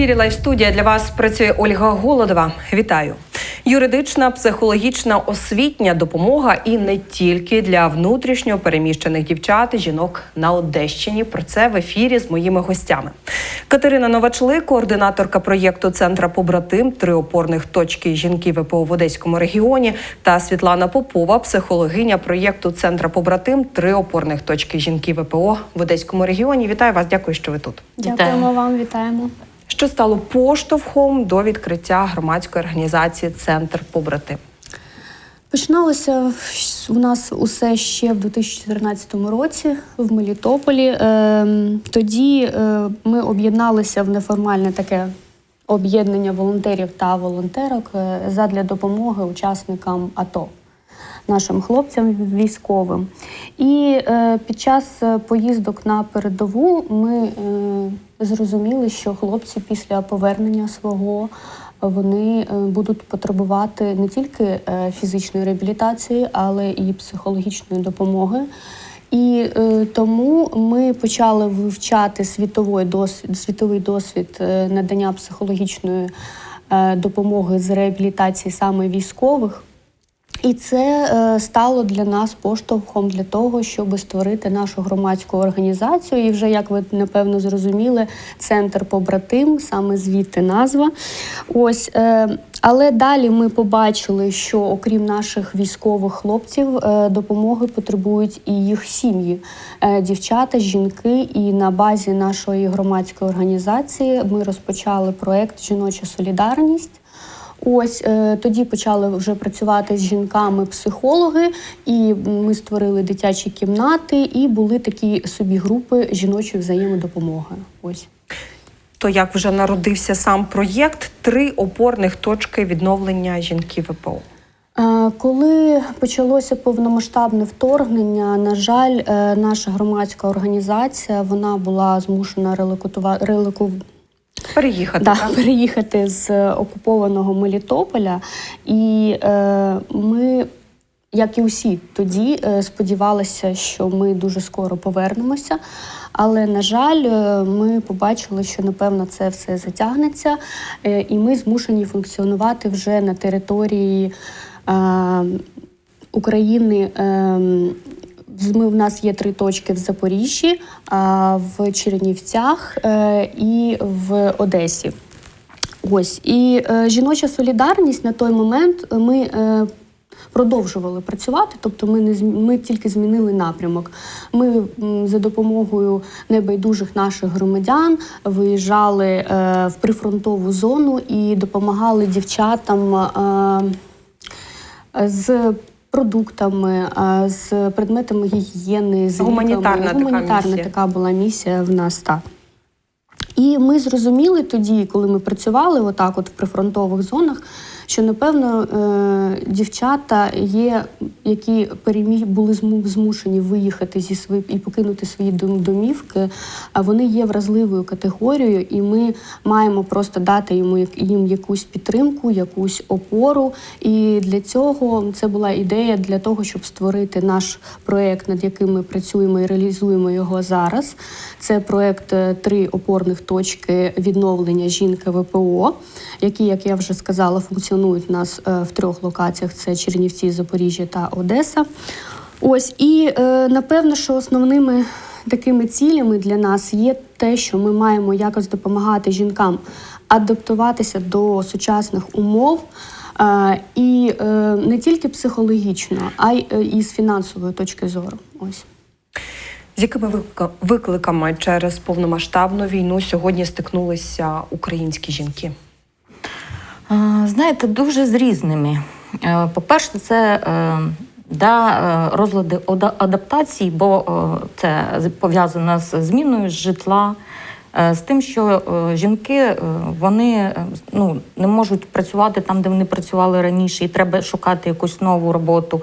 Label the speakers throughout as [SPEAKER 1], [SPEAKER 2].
[SPEAKER 1] ефірі Лайв студія для вас працює Ольга Голодова. Вітаю! Юридична, психологічна, освітня допомога і не тільки для внутрішньо переміщених дівчат і жінок на Одещині. Про це в ефірі з моїми гостями. Катерина Новачли, координаторка проєкту Центра Побратим, три опорних точки жінки ВПО в Одеському регіоні, та Світлана Попова, психологиня проєкту Центра Побратим, три опорних точки жінки ВПО в Одеському регіоні. Вітаю вас! Дякую, що ви тут.
[SPEAKER 2] Дякуємо вам, вітаємо.
[SPEAKER 1] Що стало поштовхом до відкриття громадської організації Центр Побратим?
[SPEAKER 2] Починалося у нас усе ще в 2014 році в Мелітополі. Ем, Тоді е, ми об'єдналися в неформальне таке об'єднання волонтерів та волонтерок е, задля допомоги учасникам АТО. Нашим хлопцям військовим. І е, під час поїздок на передову ми зрозуміли, що хлопці після повернення свого вони е, будуть потребувати не тільки е, фізичної реабілітації, але і психологічної допомоги. І е, тому ми почали вивчати світовий досвід, світовий досвід е, надання психологічної е, допомоги з реабілітації саме військових. І це е, стало для нас поштовхом для того, щоб створити нашу громадську організацію. І вже, як ви напевно зрозуміли, центр побратим, саме звідти назва. Ось, е, але далі ми побачили, що окрім наших військових хлопців, е, допомоги потребують і їх сім'ї, дівчата, жінки. І на базі нашої громадської організації ми розпочали проект Жіноча солідарність. Ось е, тоді почали вже працювати з жінками-психологи, і ми створили дитячі кімнати, і були такі собі групи жіночої взаємодопомоги. Ось.
[SPEAKER 1] То як вже народився сам проєкт три опорних точки відновлення жінки ВПО.
[SPEAKER 2] Е, Коли почалося повномасштабне вторгнення, на жаль, е, наша громадська організація вона була змушена релокутува- релоку...
[SPEAKER 1] Переїхати
[SPEAKER 2] да,
[SPEAKER 1] так?
[SPEAKER 2] переїхати з окупованого Мелітополя, і е, ми. Як і усі тоді е, сподівалися, що ми дуже скоро повернемося. Але, на жаль, е, ми побачили, що напевно це все затягнеться, е, і ми змушені функціонувати вже на території е, України. Ми, в нас є три точки в Запоріжжі, в Чернівцях е, і в Одесі. Ось і е, жіноча солідарність на той момент е, ми продовжували працювати, тобто ми не ми тільки змінили напрямок. Ми за допомогою небайдужих наших громадян виїжджали в прифронтову зону і допомагали дівчатам. З продуктами, з предметами гігієни, з
[SPEAKER 1] Гуманітарна
[SPEAKER 2] ліками.
[SPEAKER 1] така місія.
[SPEAKER 2] така була місія в нас так. І ми зрозуміли тоді, коли ми працювали отак, от в прифронтових зонах, що напевно е, дівчата є, які перемі... були змушені виїхати зі свої і покинути свої домівки, а вони є вразливою категорією, і ми маємо просто дати йому їм якусь підтримку, якусь опору. І для цього це була ідея для того, щоб створити наш проект, над яким ми працюємо і реалізуємо його зараз. Це проект е, три опорних точки відновлення жінки ВПО, які, як я вже сказала, функціонують у нас е, в трьох локаціях: це Чернівці, Запоріжжя та Одеса. Ось і е, напевно, що основними такими цілями для нас є те, що ми маємо якось допомагати жінкам адаптуватися до сучасних умов. е, І не тільки психологічно, а й з фінансової точки зору. Ось.
[SPEAKER 1] З якими вик- викликами через повномасштабну війну сьогодні стикнулися українські жінки?
[SPEAKER 3] Знаєте, дуже з різними. Е, По-перше, це е, да, е, розлади адаптації, бо це пов'язано з зміною житла, з тим, що е, жінки е, вони е, ну, не можуть працювати там, де вони працювали раніше, і треба шукати якусь нову роботу.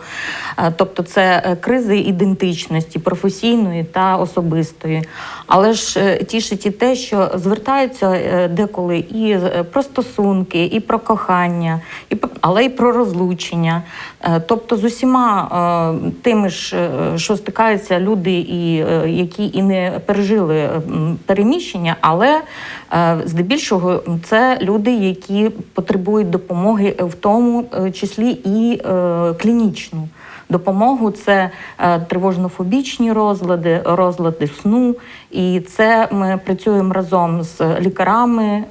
[SPEAKER 3] Е, Тобто це е, кризи ідентичності професійної та особистої. Але ж е, тішить і те, що звертаються е, деколи і е, про стосунки, і про кохання, і але й про розлучення. Е, Тобто з усіма е, тими ж, е, що стикаються люди, і, е, які і не пережили е, переміщення. Визначення, але е, здебільшого це люди, які потребують допомоги, в тому е, числі і е, клінічну. Допомогу це тривожно-фобічні розлади, розлади сну. І це ми працюємо разом з лікарами,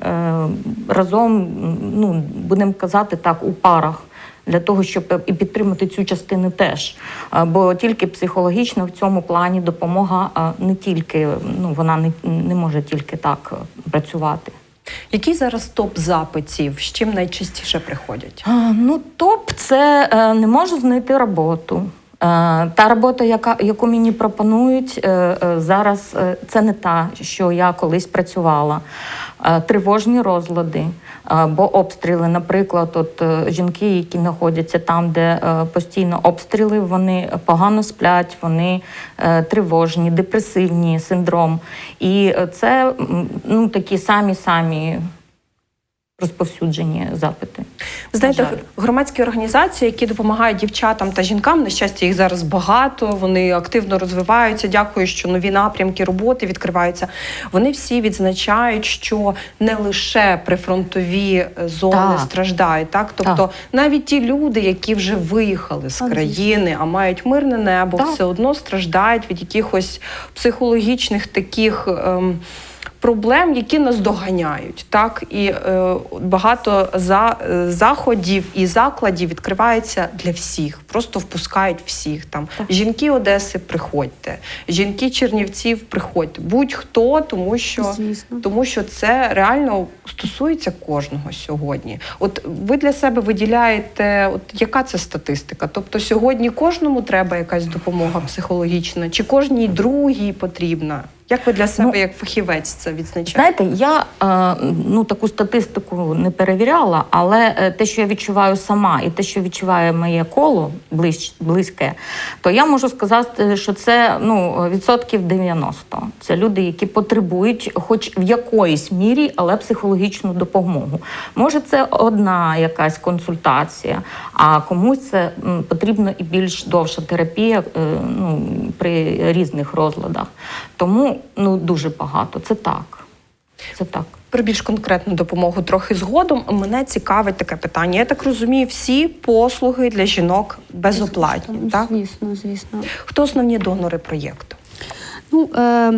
[SPEAKER 3] разом, ну будемо казати так, у парах. Для того щоб і підтримати цю частину теж, Е, бо тільки психологічно в цьому плані допомога е, не тільки ну вона не, не може тільки так е, працювати.
[SPEAKER 1] Який зараз топ запитів? З чим найчастіше приходять?
[SPEAKER 3] Ну, топ це е, не можу знайти роботу. Е, Та робота, яка, яку мені пропонують е, е, зараз, це не та, що я колись працювала. Тривожні розлади, бо обстріли, наприклад, от жінки, які знаходяться там, де постійно обстріли, вони погано сплять, вони тривожні, депресивні синдром. І це ну, такі самі самі розповсюджені запити.
[SPEAKER 1] Ви знаєте, громадські організації, які допомагають дівчатам та жінкам, на щастя, їх зараз багато. Вони активно розвиваються. Дякую, що нові напрямки роботи відкриваються. Вони всі відзначають, що не лише прифронтові е, зони
[SPEAKER 3] Так.
[SPEAKER 1] страждають, так тобто
[SPEAKER 3] Так.
[SPEAKER 1] навіть ті люди, які вже виїхали з країни, а мають мирне небо,
[SPEAKER 3] Так.
[SPEAKER 1] все одно страждають від якихось психологічних таких. Ем, Проблем, які нас доганяють, так і е, багато за, е, заходів і закладів відкривається для всіх, просто впускають всіх. Там жінки Одеси, приходьте, жінки Чернівців, приходьте, будь-хто, тому що
[SPEAKER 2] Звісно.
[SPEAKER 1] тому що це реально стосується кожного сьогодні. От ви для себе виділяєте, от яка це статистика? Тобто сьогодні кожному треба якась допомога психологічна, чи кожній другій потрібна? Як ви для себе,
[SPEAKER 3] Ну,
[SPEAKER 1] як фахівець, це відзначаєте?
[SPEAKER 3] Знаєте, я е, ну таку статистику не перевіряла, але е, те, що я відчуваю сама, і те, що відчуває моє коло ближ, близьке, то я можу сказати, що це ну відсотків 90. Це люди, які потребують, хоч в якоїсь мірі, але психологічну допомогу. Може, це одна якась консультація, а комусь це потрібно і більш довша терапія е, ну, при різних розладах. Тому ну дуже багато. Це так. Це так.
[SPEAKER 1] Про більш конкретну допомогу трохи згодом. Мене цікавить таке питання. Я так розумію, всі послуги для жінок безоплатні. Так
[SPEAKER 2] Звісно, звісно.
[SPEAKER 1] хто основні донори проєкту?
[SPEAKER 2] Ну, е,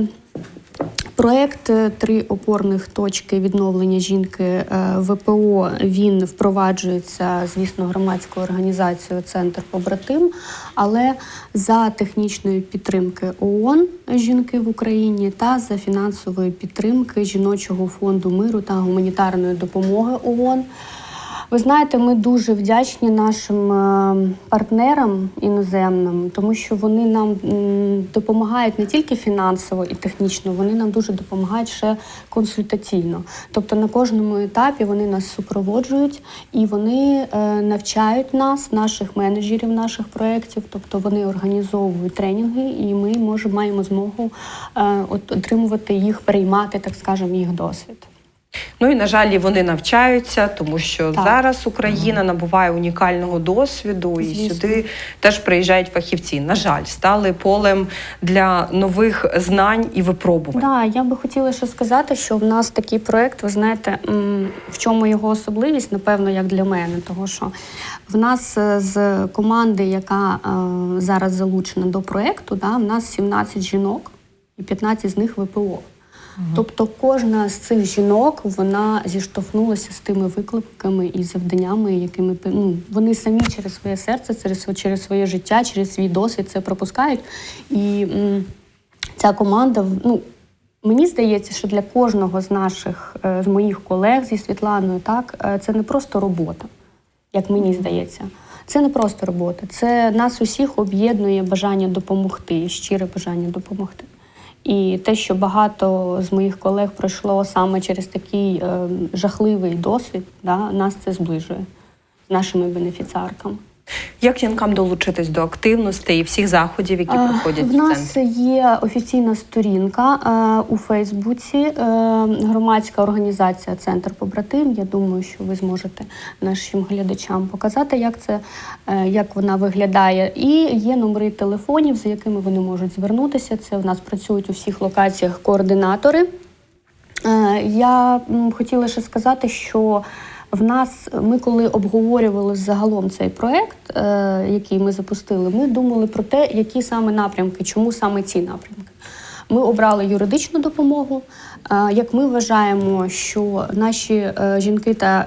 [SPEAKER 2] проект е, три опорних точки відновлення жінки е, ВПО він впроваджується, звісно, громадською організацією Центр побратим, але за технічної підтримки ООН жінки в Україні та за фінансової підтримки жіночого фонду миру та гуманітарної допомоги ООН. Ви знаєте, ми дуже вдячні нашим е, партнерам іноземним, тому що вони нам допомагають не тільки фінансово і технічно, вони нам дуже допомагають ще консультаційно. Тобто на кожному етапі вони нас супроводжують і вони е, навчають нас, наших менеджерів, наших проєктів. Тобто вони організовують тренінги, і ми можемо маємо змогу е, отримувати їх, переймати, так скажемо, їх досвід.
[SPEAKER 1] Ну і на жаль, і вони навчаються, тому що
[SPEAKER 2] Так.
[SPEAKER 1] зараз Україна набуває унікального досвіду, і
[SPEAKER 2] Звісно.
[SPEAKER 1] сюди теж приїжджають фахівці. На жаль, стали полем для нових знань і випробувань.
[SPEAKER 2] Да, я би хотіла ще сказати, що в нас такий проект, ви знаєте, в чому його особливість, напевно, як для мене, того що в нас е, з команди, яка е, зараз залучена до проекту, да, в нас 17 жінок і 15 з них ВПО. Тобто кожна з цих жінок вона зіштовхнулася з тими викликами і завданнями, якими ну, вони самі через своє серце, через, через своє життя, через свій досвід це пропускають. І м, ця команда, ну, мені здається, що для кожного з наших, е, з моїх колег зі Світланою, так, е, це не просто робота, як мені здається. Це не просто робота, це нас усіх об'єднує бажання допомогти, щире бажання допомогти. І те, що багато з моїх колег пройшло саме через такий е, жахливий досвід, да, нас це зближує з нашими бенефіціарками.
[SPEAKER 1] Як жінкам долучитись до активностей і всіх заходів, які
[SPEAKER 2] Е,
[SPEAKER 1] проходять
[SPEAKER 2] В нас є офіційна сторінка е, у Фейсбуці, е, громадська організація Центр побратим. Я думаю, що ви зможете нашим глядачам показати, як це як вона виглядає. І є номери телефонів, за якими вони можуть звернутися. Це в нас працюють у всіх локаціях координатори. Я хотіла ще сказати, що в нас ми, коли обговорювали загалом цей проект, е, який ми запустили, ми думали про те, які саме напрямки, чому саме ці напрямки. Ми обрали юридичну допомогу. Як ми вважаємо, що наші е, жінки та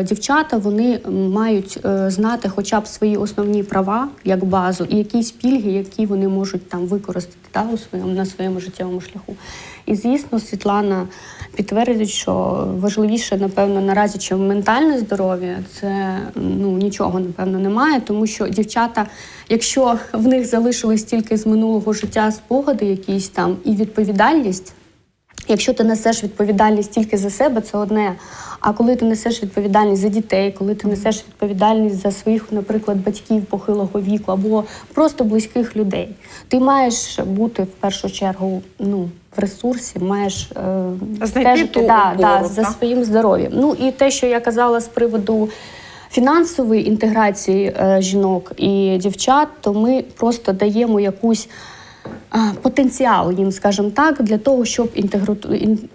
[SPEAKER 2] е, дівчата вони мають е, знати хоча б свої основні права як базу і якісь пільги, які вони можуть там використати та, у своєму на своєму життєвому шляху. І звісно, Світлана підтвердить, що важливіше, напевно, наразі, чим ментальне здоров'я, це ну нічого напевно немає, тому що дівчата, якщо в них залишились тільки з минулого життя спогади, якісь там і відповідальність. Якщо ти несеш відповідальність тільки за себе, це одне. А коли ти несеш відповідальність за дітей, коли ти несеш відповідальність за своїх, наприклад, батьків похилого віку або просто близьких людей, ти маєш бути в першу чергу ну, в ресурсі, маєш е,
[SPEAKER 1] ту
[SPEAKER 2] да, да, за своїм здоров'ям. Ну і те, що я казала з приводу фінансової інтеграції е, жінок і дівчат, то ми просто даємо якусь потенціал їм, скажімо так, для того, щоб інтегру...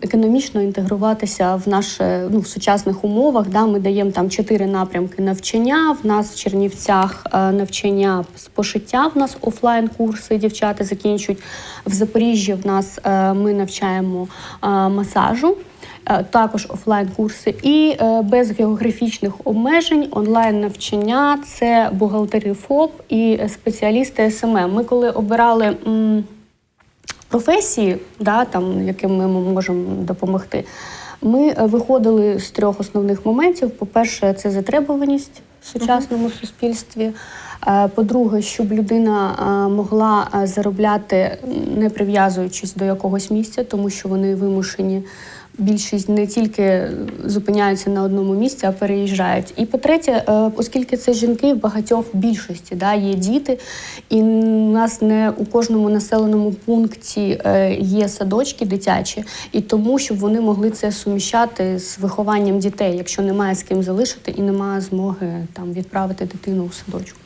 [SPEAKER 2] економічно інтегруватися в наше ну, в сучасних умовах. Да, ми даємо там чотири напрямки навчання. В нас в Чернівцях е, навчання з пошиття. В нас офлайн курси дівчата закінчують. В Запоріжжі в нас е, ми навчаємо е, масажу. Е, Також офлайн курси і е, без географічних обмежень онлайн навчання це бухгалтери ФОП і спеціалісти СММ. Ми коли обирали професії, да, там, яким ми можемо допомогти, ми е, виходили з трьох основних моментів. По-перше, це затребуваність в сучасному суспільстві. Е, По-друге, щоб людина могла заробляти, не прив'язуючись до якогось місця, тому що вони вимушені. Більшість не тільки зупиняються на одному місці, а переїжджають. І по-третє, е, оскільки це жінки, в багатьох більшості да, є діти, і у нас не у кожному населеному пункті е, є садочки дитячі, і тому, щоб вони могли це суміщати з вихованням дітей, якщо немає з ким залишити і немає змоги там відправити дитину у садочку.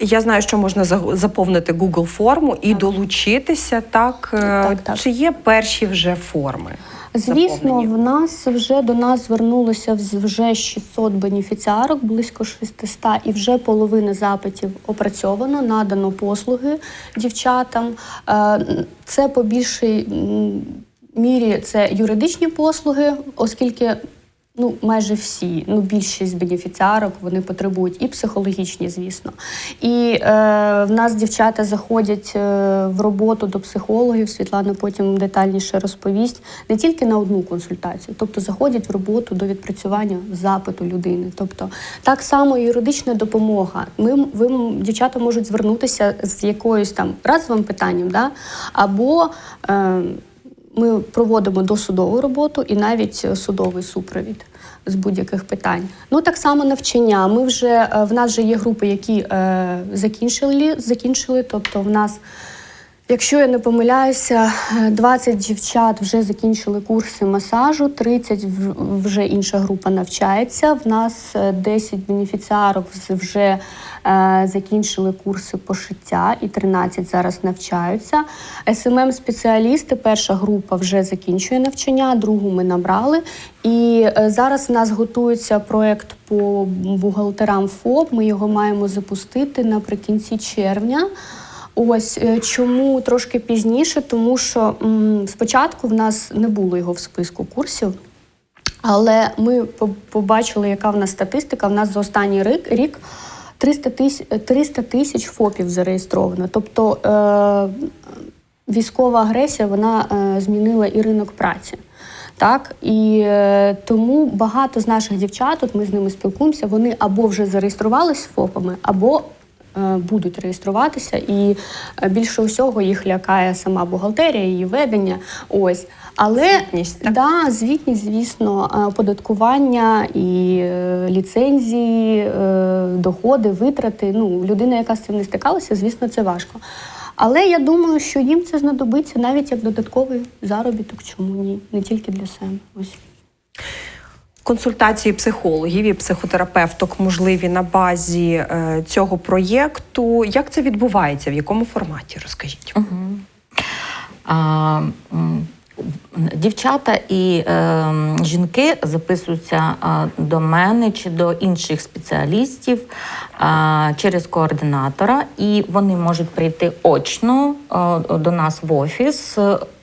[SPEAKER 1] Я знаю, що можна за- заповнити Google форму і долучитися. Так, Е,
[SPEAKER 2] Так, так.
[SPEAKER 1] чи є перші вже форми?
[SPEAKER 2] Звісно,
[SPEAKER 1] заповнені?
[SPEAKER 2] в нас вже до нас звернулося вже 600 бенефіціарок, близько 600, і вже половина запитів опрацьовано, надано послуги дівчатам. Е, Це по більшій мірі це юридичні послуги, оскільки. Ну, майже всі, ну більшість бенефіціарок вони потребують і психологічні, звісно. І е, в нас дівчата заходять е, в роботу до психологів. Світлана потім детальніше розповість не тільки на одну консультацію, тобто заходять в роботу до відпрацювання запиту людини. Тобто так само юридична допомога. Ми ви дівчата можуть звернутися з якоюсь там разовим питанням, да? або е, ми проводимо досудову роботу і навіть е, судовий супровід з будь-яких питань. Ну так само навчання. Ми вже е, в нас вже є групи, які е, закінчили, закінчили. Тобто, в нас, якщо я не помиляюся, е, 20 дівчат вже закінчили курси масажу, 30 вже інша група навчається. В нас е, 10 бенефіціарок вже е, закінчили курси пошиття, і 13 зараз навчаються. СММ спеціалісти, перша група вже закінчує навчання, другу ми набрали. І е, зараз в нас готується проект по бухгалтерам ФОП. Ми його маємо запустити наприкінці червня. Ось е, чому трошки пізніше, тому що м, спочатку в нас не було його в списку курсів. Але ми побачили, яка в нас статистика. В нас за останній рік, рік 300 тисяч, 300 тисяч ФОПів зареєстровано. Тобто е, військова агресія вона е, змінила і ринок праці. Так і е, тому багато з наших дівчат, от ми з ними спілкуємося, вони або вже зареєструвалися ФОПами, або будуть реєструватися, і е, більше усього їх лякає сама бухгалтерія, її ведення. Ось. Але
[SPEAKER 1] Звітність, так?
[SPEAKER 2] Да, звітність, звісно, е, оподаткування і е, ліцензії, е, доходи, витрати. Ну, людина, яка з цим не стикалася, звісно, це важко. Але я думаю, що їм це знадобиться навіть як додатковий заробіток. Чому ні? Не тільки для себе. Ось.
[SPEAKER 1] Консультації психологів і психотерапевток можливі на базі е, цього проєкту. Як це відбувається? В якому форматі? Розкажіть.
[SPEAKER 3] А, Дівчата і е, жінки записуються до мене чи до інших спеціалістів е, через координатора, і вони можуть прийти очно е, до нас в офіс.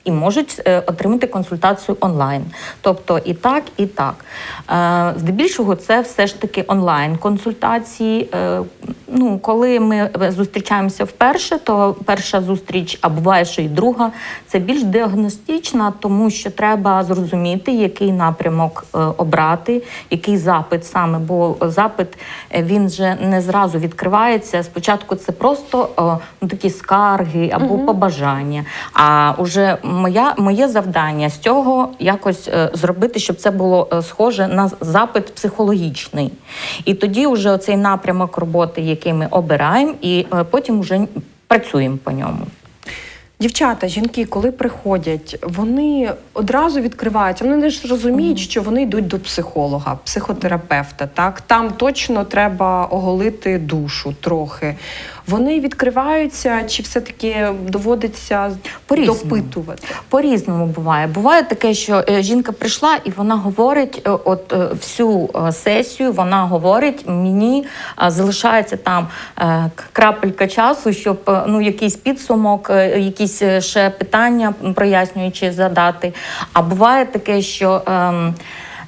[SPEAKER 3] І можуть е, отримати консультацію онлайн, тобто і так, і так. Е, Здебільшого це все ж таки онлайн консультації. Е, Ну, коли ми зустрічаємося вперше, то перша зустріч, а буває, що і друга, це більш діагностична, тому що треба зрозуміти, який напрямок е, обрати, який запит саме. Бо запит е, він же не зразу відкривається. Спочатку це просто е, ну, такі скарги або побажання. А уже моя, моє завдання з цього якось е, зробити, щоб це було е, схоже на запит психологічний. І тоді вже оцей напрямок роботи, який ми обираємо, і е, потім вже працюємо по ньому.
[SPEAKER 1] Дівчата, жінки, коли приходять, вони одразу відкриваються. Вони не ж розуміють, що вони йдуть до психолога, психотерапевта. Так там точно треба оголити душу трохи. Вони відкриваються, чи все-таки доводиться
[SPEAKER 3] По-різному.
[SPEAKER 1] допитувати?
[SPEAKER 3] По-різному буває. Буває таке, що е, жінка прийшла і вона говорить, е, от е, всю сесію вона говорить, мені залишається там крапелька часу, щоб ну, якийсь підсумок, якісь ще питання прояснюючи задати. А буває таке, що.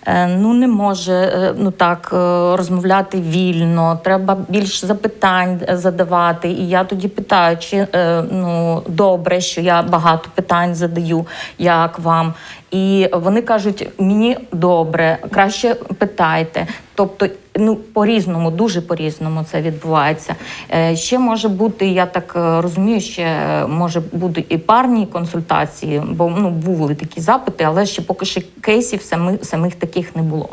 [SPEAKER 3] Е, Ну, не може е, ну так е, розмовляти вільно, треба більше запитань задавати. І я тоді питаю, чи ну добре, що я багато питань задаю, як вам. І вони кажуть, мені добре, краще питайте. Тобто, ну по-різному, дуже по-різному це відбувається. Е, ще може бути, я так е, розумію, ще е, може бути і парні консультації, бо ну були такі запити, але ще поки що кейсів самих, самих таких не було.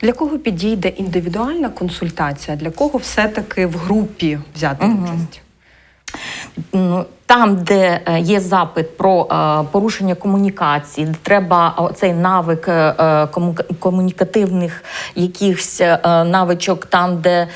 [SPEAKER 1] Для кого підійде індивідуальна консультація? Для кого все-таки в групі взяти участь?
[SPEAKER 3] Ну, Там, де е, є запит про е, порушення комунікації, де треба цей навик е, е, кому- комунікативних якихось навичок, там, де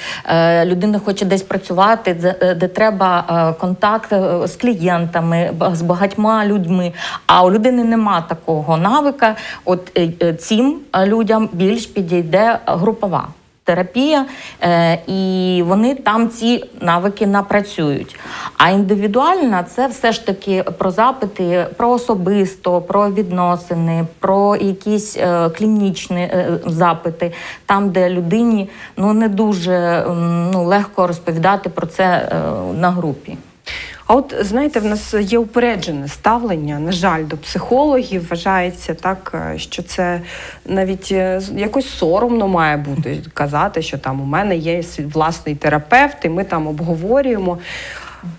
[SPEAKER 3] людина хоче десь працювати, де, де треба контакт з клієнтами, з багатьма людьми. А у людини нема такого навика. От цим людям більш підійде групова терапія, е, і вони там ці навики напрацюють. А індивідуальна це все ж таки про запити, про особисто, про відносини, про якісь е, клінічні е, запити, там, де людині ну не дуже ну, легко розповідати про це на групі.
[SPEAKER 1] А от знаєте, в нас є упереджене ставлення, на жаль, до психологів. Вважається так, е, що це навіть е, якось соромно має бути казати, що там у мене є власний терапевт, і ми там обговорюємо.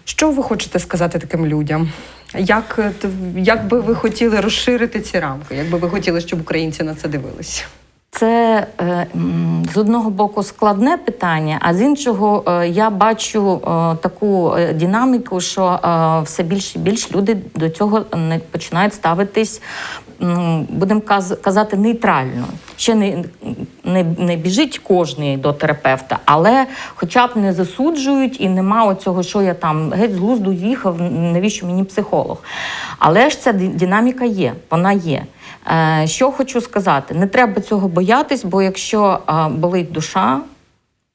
[SPEAKER 1] Що ви хочете сказати таким людям? Як, е, як би ви хотіли розширити ці рамки? Як би ви хотіли, щоб українці на це дивилися?
[SPEAKER 3] Це е, з одного боку складне питання, а з іншого е, я бачу е, таку динаміку, що все більше і більше люди до цього не починають ставитись, будемо казати, нейтрально. Ще не, не, не біжить кожний до терапевта, але хоча б не засуджують і нема оцього, що я там геть з глузду їхав, навіщо мені психолог. Але ж ця динаміка є, вона є. Е, Що хочу сказати, не треба цього боятись, бо якщо е, болить душа,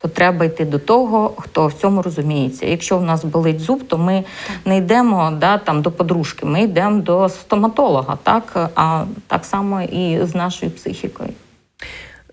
[SPEAKER 3] то треба йти до того, хто в цьому розуміється. Якщо в нас болить зуб, то ми не йдемо да, там, до подружки, ми йдемо до стоматолога, так? а так само і з нашою психікою.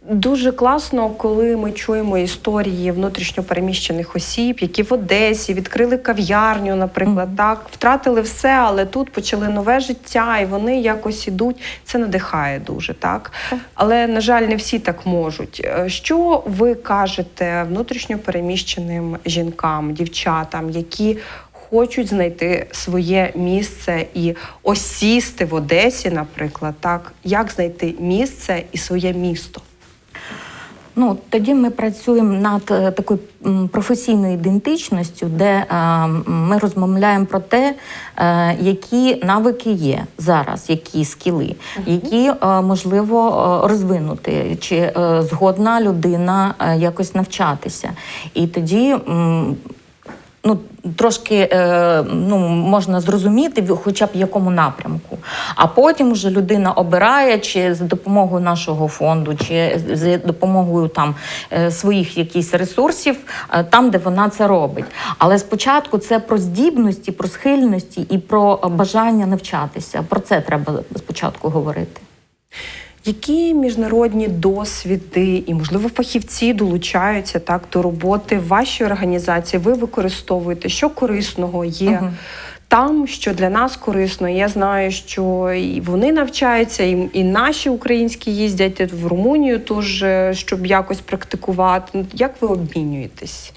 [SPEAKER 1] Дуже класно, коли ми чуємо історії внутрішньопереміщених осіб, які в Одесі відкрили кав'ярню, наприклад, так втратили все, але тут почали нове життя, і вони якось ідуть. Це надихає дуже, так але на жаль, не всі так можуть. Е, Що ви кажете внутрішньопереміщеним жінкам, дівчатам, які хочуть знайти своє місце і осісти в Одесі, наприклад, так як знайти місце і своє місто?
[SPEAKER 3] Ну тоді ми працюємо над е, такою професійною ідентичністю, де е, ми розмовляємо про те, е, які навики є зараз, які скіли, які е, можливо розвинути, чи е, згодна людина е, якось навчатися. І тоді. Ну, трошки е, ну, можна зрозуміти, хоча б в якому напрямку. А потім вже людина обирає, чи з допомогою нашого фонду, чи з допомогою там е, своїх якихось ресурсів, е, там, де вона це робить. Але спочатку це про здібності, про схильності і про бажання навчатися. Про це треба спочатку говорити.
[SPEAKER 1] Які міжнародні досвіди і, можливо, фахівці долучаються так до роботи в вашій організації? Ви використовуєте, що корисного є
[SPEAKER 3] Мгм.
[SPEAKER 1] там, що для нас корисно. Я знаю, що і вони навчаються, і, і наші українські їздять в Румунію, тож щоб якось практикувати. Як ви обмінюєтесь?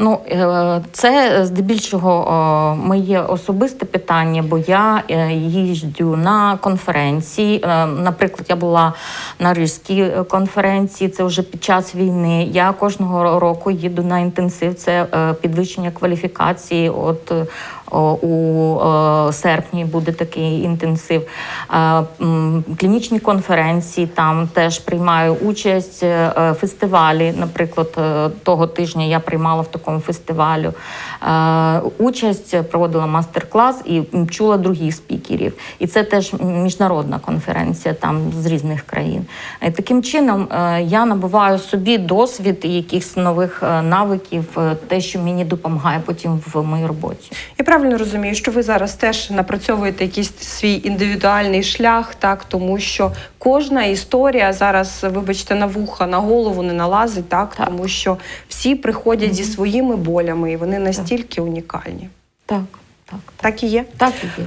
[SPEAKER 3] Ну, е, це здебільшого е, моє особисте питання, бо я е, їжджу на конференції. Наприклад, я була на Ризькій е, конференції, це вже під час війни. Я кожного року їду на інтенсив, це підвищення кваліфікації. От у серпні буде такий інтенсив. Клінічні конференції там теж приймаю участь. Фестивалі, наприклад, того тижня я приймала в такому фестивалю е, участь, проводила мастер-клас і чула других спікерів. І це теж міжнародна конференція там з різних країн. І таким чином е, я набуваю собі досвід і якихось нових е, навиків, те, що мені допомагає потім в моїй роботі.
[SPEAKER 1] Я правильно розумію, що ви зараз теж напрацьовуєте якийсь свій індивідуальний шлях, так тому що кожна історія зараз, вибачте, на вуха, на голову не налазить, так,
[SPEAKER 3] Так.
[SPEAKER 1] тому що всі приходять зі своїми болями, і вони настільки унікальні.
[SPEAKER 3] Так, так,
[SPEAKER 1] Так і є.
[SPEAKER 3] так і є.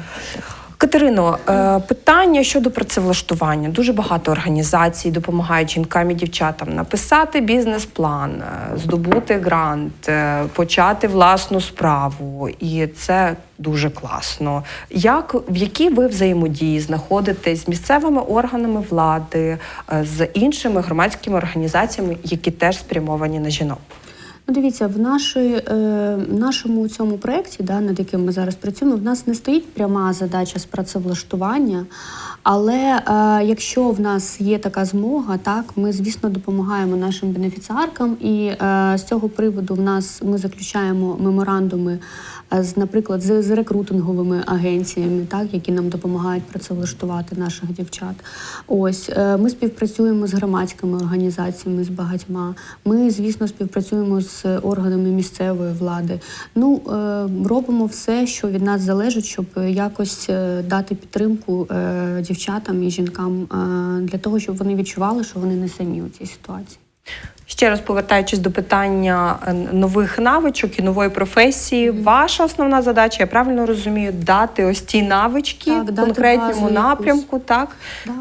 [SPEAKER 1] Катерино, е, питання щодо працевлаштування. Дуже багато організацій допомагають жінкам і дівчатам написати бізнес-план, е, здобути грант, е, почати власну справу. І це дуже класно. Як в якій ви взаємодії знаходитесь з місцевими органами влади, з іншими громадськими організаціями, які теж спрямовані на жінок?
[SPEAKER 2] Ну, дивіться, в нашій, е, нашому цьому проєкті, да, над яким ми зараз працюємо, в нас не стоїть пряма задача з працевлаштування. Але е, якщо в нас є така змога, так ми звісно допомагаємо нашим бенефіціаркам, і е, з цього приводу в нас ми заключаємо меморандуми з, наприклад, з, з рекрутинговими агенціями, так які нам допомагають працевлаштувати наших дівчат. Ось е, ми співпрацюємо з громадськими організаціями, з багатьма. Ми, звісно, співпрацюємо з органами місцевої влади. Ну е, робимо все, що від нас залежить, щоб якось е, дати підтримку дівчатам і жінкам для того, щоб вони відчували, що вони не самі у цій ситуації.
[SPEAKER 1] Ще раз повертаючись до питання е, нових навичок і нової професії, ваша основна задача, я правильно розумію, дати ось ті навички
[SPEAKER 2] Так,
[SPEAKER 1] в
[SPEAKER 2] дати
[SPEAKER 1] конкретному напрямку, так?
[SPEAKER 2] Да.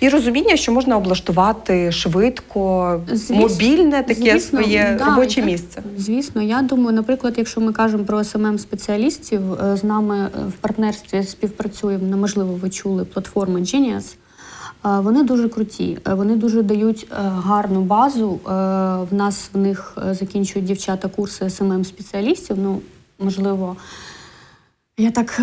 [SPEAKER 1] І розуміння, що можна облаштувати швидко,
[SPEAKER 2] Звісно,
[SPEAKER 1] мобільне таке
[SPEAKER 2] звісно,
[SPEAKER 1] своє
[SPEAKER 2] да,
[SPEAKER 1] робоче
[SPEAKER 2] я-
[SPEAKER 1] місце.
[SPEAKER 2] Звісно, я думаю, наприклад, якщо ми кажемо про СММ спеціалістів, е, з нами е, в партнерстві співпрацюємо, ну, можливо, ви чули платформа Genius. Е, Вони дуже круті, е, вони дуже дають е, гарну базу. В нас в них закінчують дівчата курси СММ спеціалістів. Ну, можливо, я так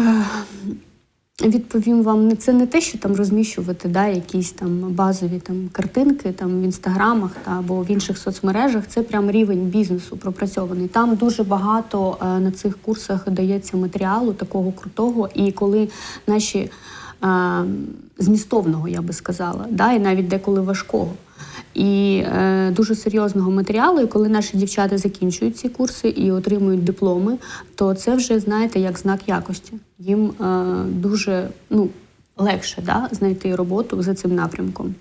[SPEAKER 2] відповім вам, це не те, що там розміщувати да, якісь там базові там картинки там в інстаграмах та або в інших соцмережах. Це прям рівень бізнесу пропрацьований. Там дуже багато на цих курсах дається матеріалу такого крутого. І коли наші змістовного, я би сказала, да, і навіть деколи важкого. І е, дуже серйозного матеріалу. І коли наші дівчата закінчують ці курси і отримують дипломи, то це вже знаєте як знак якості. Їм е, дуже ну, легше да, знайти роботу за цим напрямком.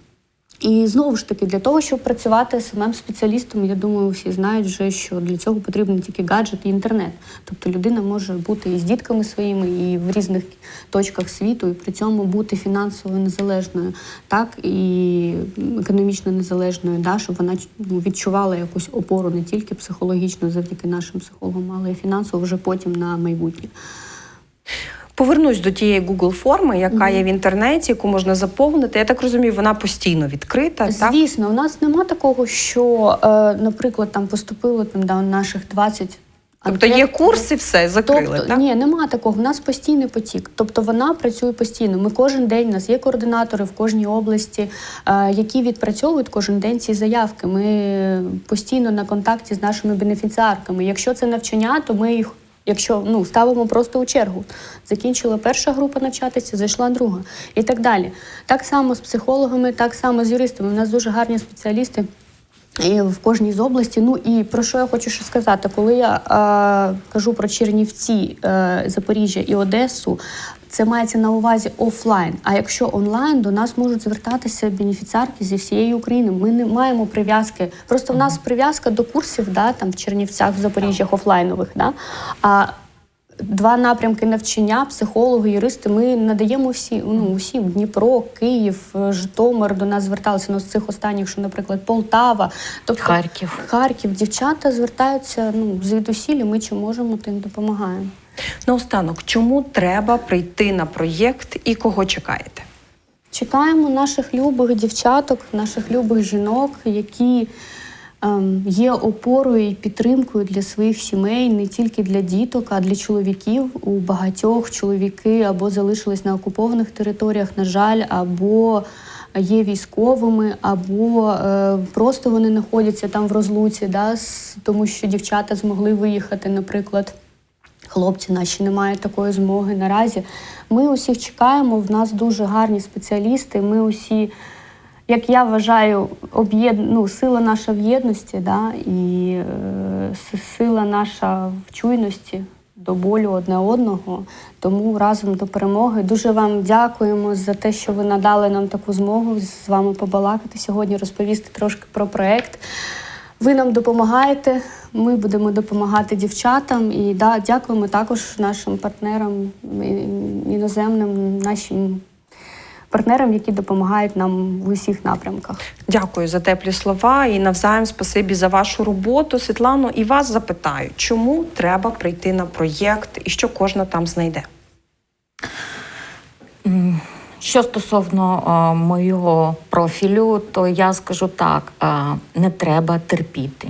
[SPEAKER 2] І знову ж таки, для того, щоб працювати самим спеціалістом, я думаю, всі знають вже, що для цього потрібен тільки гаджет і інтернет. Тобто людина може бути і з дітками своїми, і в різних точках світу, і при цьому бути фінансово незалежною, так і економічно незалежною, да, щоб вона ну, відчувала якусь опору не тільки психологічно завдяки нашим психологам, але й фінансово вже потім на майбутнє.
[SPEAKER 1] Повернусь до тієї Google форми, яка є в інтернеті, яку можна заповнити. Я так розумію, вона постійно відкрита. так?
[SPEAKER 2] Звісно, у нас нема такого, що, е, наприклад, там поступило там до наших 20
[SPEAKER 1] Тобто є
[SPEAKER 2] Анкет-
[SPEAKER 1] курс і все, закрили,
[SPEAKER 2] Тобто,
[SPEAKER 1] так?
[SPEAKER 2] ні, нема такого. У нас постійний потік. Тобто вона працює постійно. Ми кожен день у нас є координатори в кожній області, е, які відпрацьовують кожен день ці заявки. Ми постійно на контакті з нашими бенефіціарками. Якщо це навчання, то ми їх. Якщо ну ставимо просто у чергу, закінчила перша група навчатися, зайшла друга і так далі. Так само з психологами, так само з юристами. У нас дуже гарні спеціалісти. І в кожній з області. Ну і про що я хочу ще сказати, коли я е, кажу про Чернівці, е, Запоріжжя і Одесу, це мається на увазі офлайн. А якщо онлайн, до нас можуть звертатися бенефіціарки зі всієї України. Ми не маємо прив'язки. Просто в нас прив'язка до курсів, да, там в Чернівцях, в Запоріжжях офлайнових. Да, а Два напрямки навчання, психологи, юристи. Ми надаємо всі ну, усім Дніпро, Київ, е, Житомир до нас зверталися ну, з цих останніх, що, наприклад, Полтава, тобто
[SPEAKER 3] Харків.
[SPEAKER 2] Харків. Дівчата звертаються ну звідусілі. Ми чи можемо, тим допомагаємо.
[SPEAKER 1] Наостанок, чому треба прийти на проєкт і кого чекаєте?
[SPEAKER 2] Чекаємо наших любих дівчаток, наших любих жінок, які є опорою і підтримкою для своїх сімей, не тільки для діток, а для чоловіків. У багатьох чоловіки або залишились на окупованих територіях, на жаль, або є військовими, або е, просто вони знаходяться там в розлуці, да, тому що дівчата змогли виїхати, наприклад. Хлопці наші не мають такої змоги наразі. Ми усіх чекаємо. В нас дуже гарні спеціалісти. Ми усі, як я вважаю, ну, сила наша в єдності, да? і е, сила наша в чуйності до болю одне одного. Тому разом до перемоги. Дуже вам дякуємо за те, що ви надали нам таку змогу з вами побалакати сьогодні, розповісти трошки про проект. Ви нам допомагаєте, ми будемо допомагати дівчатам. І да, дякуємо також нашим партнерам іноземним, нашим партнерам, які допомагають нам в усіх напрямках.
[SPEAKER 1] Дякую за теплі слова і навзаєм спасибі за вашу роботу. Світлано, і вас запитаю, чому треба прийти на проєкт і що кожна там знайде?
[SPEAKER 3] Що стосовно е, моєго профілю, то я скажу так: е, не треба терпіти.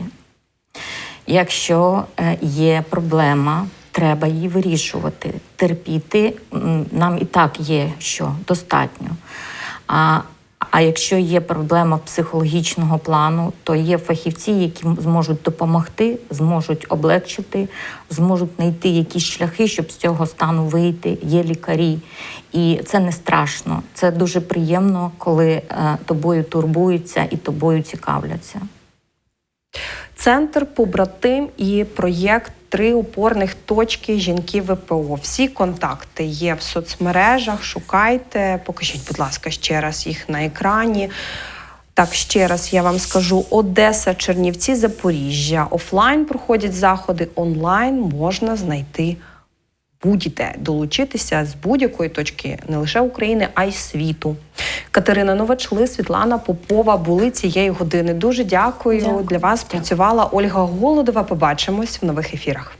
[SPEAKER 3] Якщо е, є проблема, треба її вирішувати. Терпіти нам і так є що достатньо. А, а якщо є проблема психологічного плану, то є фахівці, які зможуть допомогти, зможуть облегчити, зможуть знайти якісь шляхи, щоб з цього стану вийти. Є лікарі, і це не страшно. Це дуже приємно, коли е, тобою турбуються і тобою цікавляться.
[SPEAKER 1] Центр побратим і проєкт Три опорних точки жінки ВПО. Всі контакти є в соцмережах. Шукайте, покажіть, будь ласка, ще раз їх на екрані. Так, ще раз я вам скажу: Одеса, Чернівці, Запоріжжя. Офлайн проходять заходи, онлайн можна знайти будь-де долучитися з будь-якої точки не лише України, а й світу. Катерина Новачли, Світлана Попова були цієї години. Дуже дякую.
[SPEAKER 2] Дякую.
[SPEAKER 1] Для вас працювала Ольга Голодова. Побачимось в нових ефірах.